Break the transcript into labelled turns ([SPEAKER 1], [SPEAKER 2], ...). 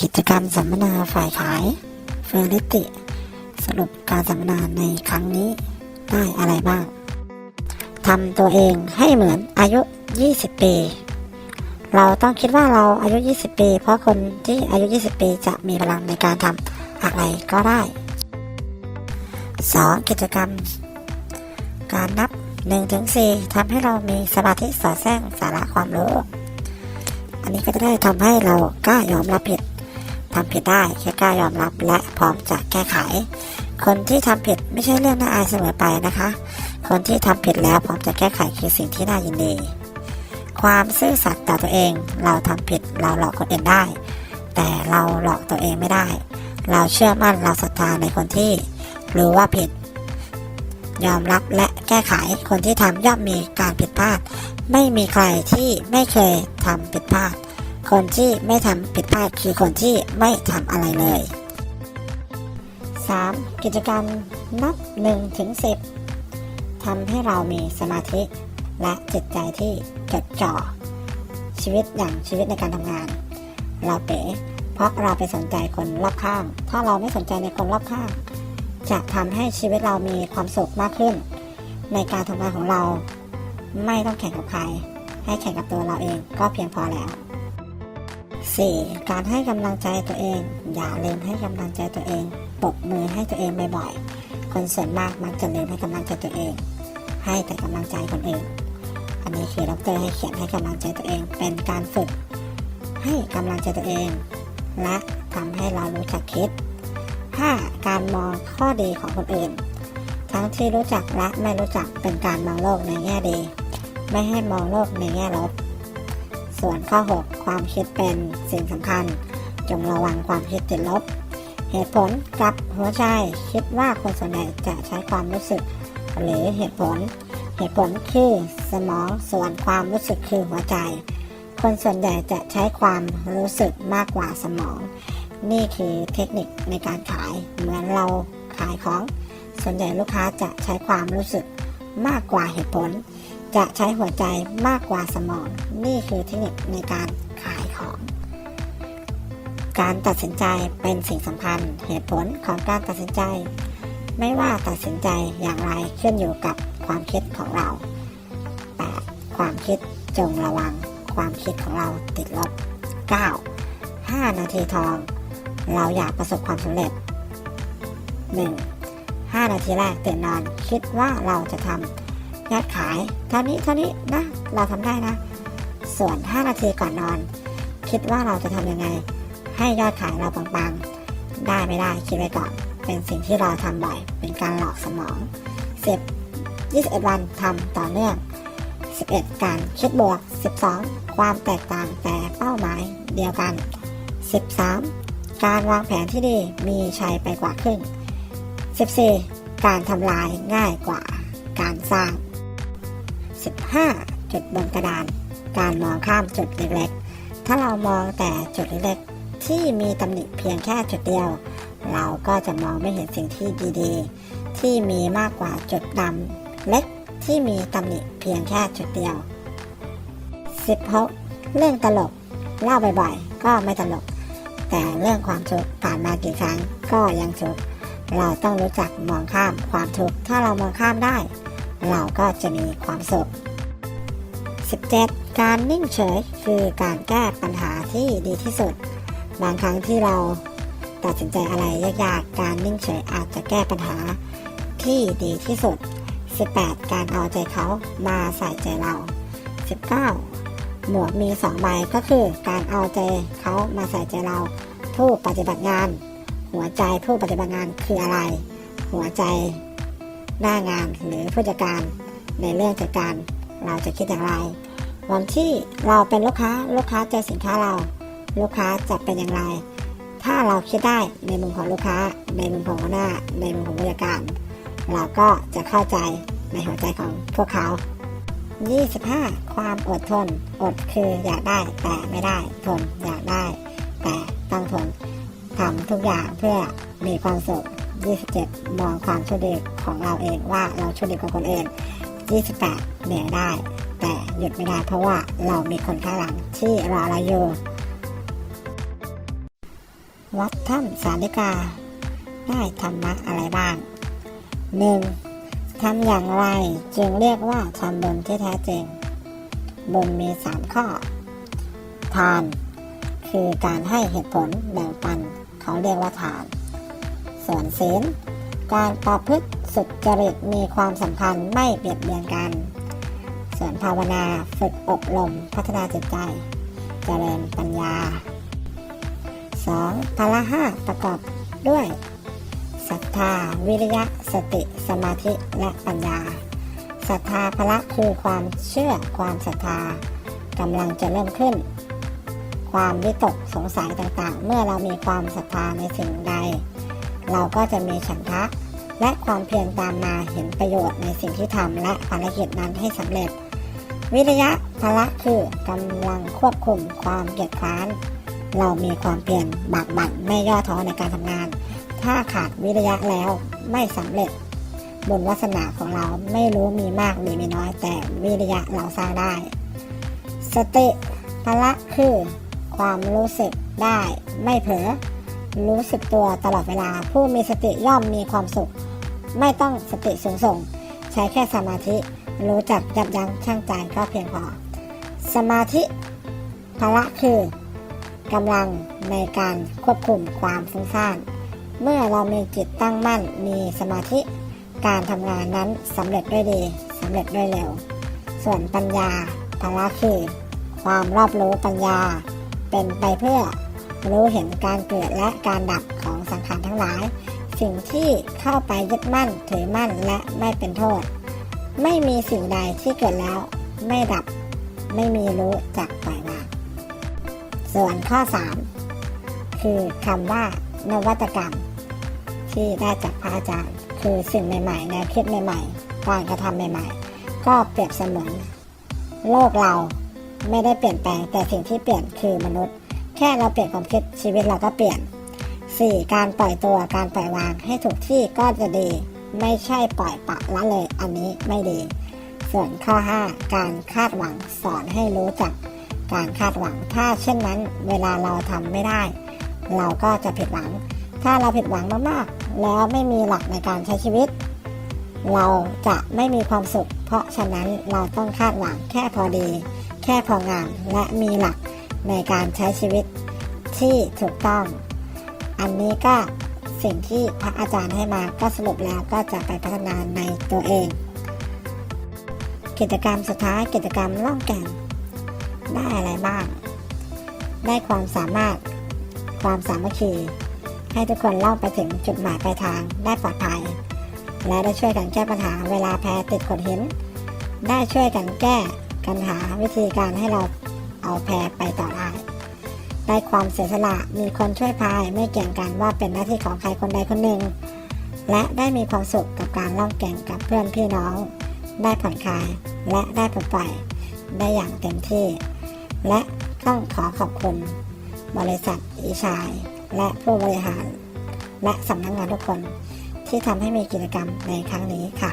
[SPEAKER 1] กิจกรรมสัมมนาฝ่ายขายเฟอร์ลิติ สรุปการสัมมนาในครั้งนี้ได้อะไรบ้างทำตัวเองให้เหมือนอายุ 20 ปี เราต้องคิดว่าเราอายุ 20 ปี เพราะคนที่อายุ 20 ปีจะมีพลังในการทำอะไรก็ได้ 2. กิจกรรม การนับ1ถึง4ทำให้เรามีสมาธิสอดแทรกสาระความรู้ อันนี้ก็จะได้ทำให้เรากล้ายอมรับผิด ทำผิดได้แค่กล้ายอมรับและพร้อมจะแก้ไข คนที่ทำผิดไม่ใช่เรื่องน่าอายเสมอไปนะคะ คนที่ทำผิดแล้วพร้อมจะแก้ไขคือสิ่งที่น่ายินดี ความซื่อสัตย์ต่อตัวเอง เราทำผิดเราหลอกคนอื่นได้ แต่เราหลอกตัวเองไม่ได้ เราเชื่อมั่นเราศรัทธาในคนที่รู้ว่าผิด ยอมรับและแก้ไขคนที่ทำย่อมมีการผิดพลาด ไม่มีใครที่ไม่เคยทำผิดพลาด คนที่ไม่ทำผิดพลาดคือคนที่ไม่ทำอะไรเลย 3. กิจกรรมนับ1ถึง10ทำให้เรามีสมาธิ และจิตใจที่จดจ่อ ชีวิตอย่างชีวิตในการทำงาน เราเป๋เพราะเราไปสนใจคนรอบข้าง ถ้าเราไม่สนใจในคนรอบข้าง จะทำให้ชีวิตเรามีความสุขมากขึ้น ในการทำงานของเรา ไม่ต้องแข่งกับใคร ให้แข่งกับตัวเราเองก็เพียงพอแล้ว 4. การให้กำลังใจตัวเอง อย่าลืมให้กำลังใจตัวเองปรบมือให้ตัวเองบ่อยๆคนส่วนมากมักจะลืมให้กำลังใจตัวเอง ให้แต่กำลังใจคนอื่น อันนี้คือดรให้เขียนให้กำลังใจตัวเอง เป็นการฝึก ให้กำลังใจตัวเอง และทำให้เรารู้จักคิด 5. การมองข้อดีของคนอื่น ทั้งที่รู้จักและไม่รู้จักเป็นการมองโลกในแง่ดี ไม่ให้มองโลกในแง่ลบ ส่วนข้อ 6 ความคิดเป็นสิ่งสำคัญ จงระวังความคิดติดลบ เหตุผลกับหัวใจคิดว่าคนส่วนใหญ่จะใช้ความรู้สึก หรือเหตุผล เหตุผลคือสมองส่วนความรู้สึกคือหัวใจ คนส่วนใหญ่จะใช้ความรู้สึกมากกว่าสมอง นี่คือเทคนิคในการขายเหมือนเราขายของ ส่วนใหญ่ลูกค้าจะใช้ความรู้สึกมากกว่าเหตุผล จะใช้หัวใจมากกว่าสมอง นี่คือเทคนิคในการขายของ การตัดสินใจเป็นสิ่งสำคัญเหตุผลของการตัดสินใจ ไม่ว่าตัดสินใจอย่างไรขึ้นอยู่กับความคิดของเรา 8. ความคิดจงระวัง ความคิดของเราติดลบ 9. 5 นาทีทอง เราอยากประสบความสำเร็จ 1. 5 นาทีแรกตื่นนอน คิดว่าเราจะทำ ยอดขายเท่านี้เท่านี้นะ เราทำได้นะ ส่วน 5 นาทีก่อนนอน คิดว่าเราจะทำยังไง ให้ยอดขายเราปังๆ ได้ไม่ได้คิดไว้ก่อน เป็นสิ่งที่เราทำบ่อย เป็นการหลอกสมอง 10 21 วันทำต่อเนื่อง 11 การคิดบวก 12 ความแตกต่างแต่เป้าหมายเดียวกัน 13 การวางแผนที่ดีมีชัยไปกว่าครึ่ง 14 การทำลายง่ายกว่าการสร้าง 5. จุดบนกระดาน การมองข้ามจุดเล็กๆ ถ้าเรามองแต่จุดเล็กๆ ที่มีตำหนิเพียงแค่จุดเดียว เราก็จะมองไม่เห็นสิ่งที่ดีๆ ที่มีมากกว่าจุดดำเล็กที่มีตำหนิเพียงแค่จุดเดียว 16 เรื่องตลกเล่าบ่อยๆ ก็ไม่ตลก แต่เรื่องความทุกข์ผ่านมากี่ครั้งก็ยังทุกข์เราต้องรู้จักมองข้ามความทุกข์ถ้าเรามองข้ามได้ เราก็จะมีความสุข 17. การนิ่งเฉยคือการแก้ปัญหาที่ดีที่สุด บางครั้งที่เราตัดสินใจอะไรยากๆ การนิ่งเฉยอาจจะแก้ปัญหาที่ดีที่สุด 18. การเอาใจเขามาใส่ใจเรา 19. หมวกมีสองใบก็คือการเอาใจเขามาใส่ใจเรา ผู้ปฏิบัติงาน หัวใจผู้ปฏิบัติงานคืออะไร หัวใจหน้างานหรือผู้จัดการในเรื่องจัดการ เราจะคิดอย่างไร วันที่เราเป็นลูกค้าลูกค้าเจอสินค้าเรา ลูกค้าจะเป็นอย่างไร ถ้าเราคิดได้ในมุมของลูกค้า ในมุมของหัวหน้า ในมุมของผู้จัดการ เราก็จะเข้าใจในหัวใจของพวกเขา 25 ความอดทน อดคืออยากได้แต่ไม่ได้ ทนอยากได้ แต่ต้องทนทำทุกอย่างเพื่อมีความสุข 27 มองความโชคดีของเราเองว่าเราโชคดีกว่าคนอื่น 28เหนื่อยได้ แต่หยุดไม่ได้เพราะว่าเรามีคนข้างหลังที่รอเราอยู่ วัดถ้ำสาลิกา ได้ธรรมะอะไรบ้าง 1. ทำอย่างไรจึงเรียกว่าทำบุญที่แท้จริง บุญมีสามข้อ ทาน คือการให้เหตุผลแบ่งปัน เขาเรียกว่าทาน ส่วนศีล การประพฤติ สุจริตมีความสัมพันธ์ไม่เบียดเบียนกัน ส่วนภาวนาฝึกอบรมพัฒนาจิตใจ เจริญปัญญา 2. พละห้าประกอบด้วยศรัทธา วิริยะ สติ สมาธิ และปัญญาศรัทธาพละคือความเชื่อความศรัทธากำลังจะเริ่มขึ้น ความวิตกสงสัยต่างๆ เมื่อเรามีความศรัทธาในสิ่งใด เราก็จะมีฉันทะ และความเพียรตามมาเห็นประโยชน์ในสิ่งที่ทำและภารกิจนั้นให้สำเร็จ วิริยะพละคือกำลังควบคุมความเกียจคร้าน เรามีความเพียรบากบั่นไม่ย่อท้อในการทำงาน ถ้าขาดวิริยะแล้วไม่สำเร็จบุญวาสนาของเราไม่รู้มีมากหรือมีน้อยแต่วิริยะเราสร้างได้ สติพละคือความรู้สึกได้ไม่เผลอรู้สึกตัวตลอดเวลา ผู้มีสติย่อมมีความสุข ไม่ต้องสติสูงส่ง ใช้แค่สมาธิ รู้จักยับยั้งชั่งใจก็เพียงพอ สมาธิพละคือกำลังในการควบคุมความฟุ้งซ่าน เมื่อเรามีจิตตั้งมั่นมีสมาธิ การทำงานนั้นสำเร็จด้วยดีสำเร็จด้วยเร็ว ส่วนปัญญาภละคือ ความรอบรู้ปัญญา เป็นไปเพื่อรู้เห็นการเกิดและการดับของสังขารทั้งหลาย สิ่งที่เข้าไปยึดมั่นถือมั่นและไม่เป็นโทษ ไม่มีสิ่งใดที่เกิดแล้ว ไม่ดับ ไม่มีรู้จักปล่อยวางส่วนข้อ 3 คือคำว่านวัตกรรม ที่ได้จากพระอาจารย์ คือสิ่งใหม่ๆแนวคิดใหม่ๆการกระทำใหม่ๆ ก็เปรียบเสมือนโลกเราไม่ได้เปลี่ยนแปลงแต่สิ่งที่เปลี่ยนคือมนุษย์ แค่เราเปลี่ยนความคิดชีวิตเราก็เปลี่ยน 4. การปล่อยตัวการปล่อยวางให้ถูกที่ก็จะดี ไม่ใช่ปล่อยปะละเลยอันนี้ไม่ดี ส่วนข้อ 5 การคาดหวังสอนให้รู้จัก การคาดหวังถ้าเช่นนั้น เวลาเราทำไม่ได้ เราก็จะผิดหวัง ถ้าเราผิดหวังมากๆ แล้วไม่มีหลักในการใช้ชีวิต เราจะไม่มีความสุข เพราะฉะนั้นเราต้องคาดหวังแค่พอดี แค่พองามและมีหลักในการใช้ชีวิตที่ถูกต้อง อันนี้ก็สิ่งที่พระอาจารย์ให้มาก็สรุปแล้วก็จะไปพัฒนาในตัวเอง กิจกรรมสุดท้ายกิจกรรมล่องแก่งได้อะไรบ้าง ได้ความสามารถความสามัคคีให้ทุกคนล่องไปถึงจุดหมายปลายทางได้ปลอดภัย และได้ช่วยกันแก้ปัญหาเวลาแพติดขดหิน ได้ช่วยกันแก้กันหาวิธีการให้เราเอาแพไปต่อได้ ได้ความเสียสละมีคนช่วยพายไม่เกี่ยงกันว่าเป็นหน้าที่ของใครคนใดคนหนึ่ง และได้มีความสุขกับการล่องแก่งกับเพื่อนพี่น้อง ได้ผ่อนคลายและได้ปลดปล่อยได้อย่างเต็มที่ และต้องขอขอบคุณ บริษัทอีชาย และผู้บริหาร และสำนักงานทุกคนที่ทำให้มีกิจกรรมในครั้งนี้ค่ะ